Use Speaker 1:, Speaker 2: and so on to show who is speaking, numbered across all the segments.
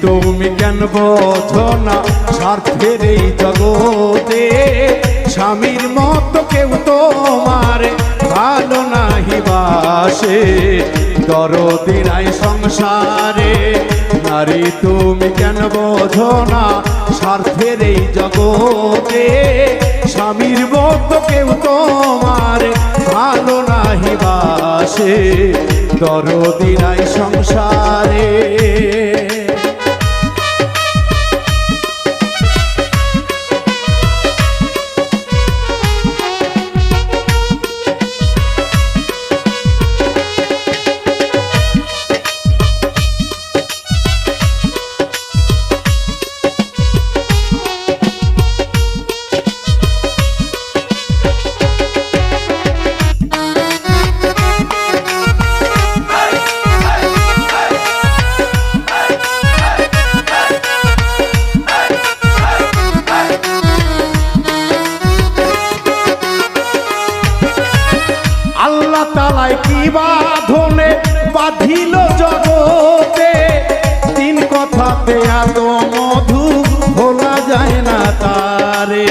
Speaker 1: তুমি কেন বোঝো না? স্বার্থের এই জগতে স্বামীর মতো কেউ তোমার ভালো নাহি বাসে। দরদিনাই সংসারে, নারী তুমি কেন বোঝো না? স্বার্থের এই জগতে স্বামীর মতো কেউ তোমার ভালো নাহি বাসে। দরদিনাই সংসারে। তালায় কি বাঁধনে বাঁধিল জগতে? তিন কথাতে এত মধু ভোলা যায় না তারে।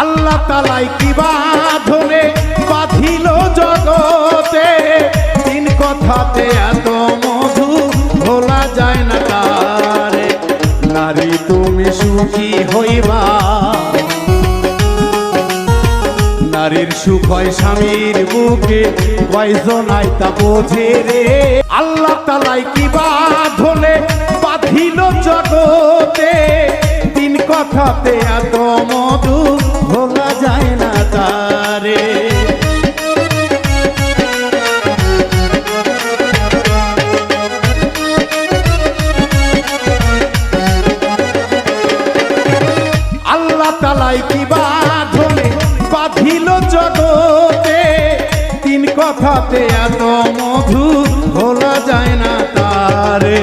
Speaker 1: আল্লাহ তালাই কি বাঁধনে বাঁধিল জগতে? তিন কথাতে নারী তুমি সুখী হইবা। নারীর সুখ হয় স্বামীর বুকে কয়জনাই তা বোঝে রে। আল্লাহ তালাই কি বাঁধনে বাঁধিল জগতে, তিন কথাতে এত মধু আল্লাহ তালাই কি বাঁধনে বাঁধিল জগতে। তিন কথাতে এত মধু ভোলা যায় না তারে।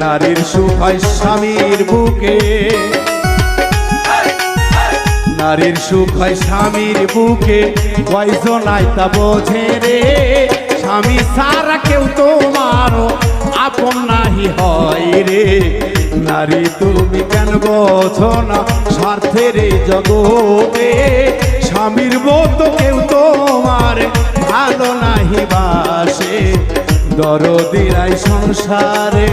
Speaker 1: নারীর সুখ হয় স্বামীর বুকে। নারীর সুখ হয় স্বামীর বুকে। কয়জনাই তা বোঝে রে। স্বামী সারা কেউ তোমারও আপন নাহি হয় রে। নারী, তুমি কেন বোঝো না? স্বার্থের জগতে স্বামীর মতো কেউ তোমার ভালো নাহি বাসে। দরদিরাই সংসারে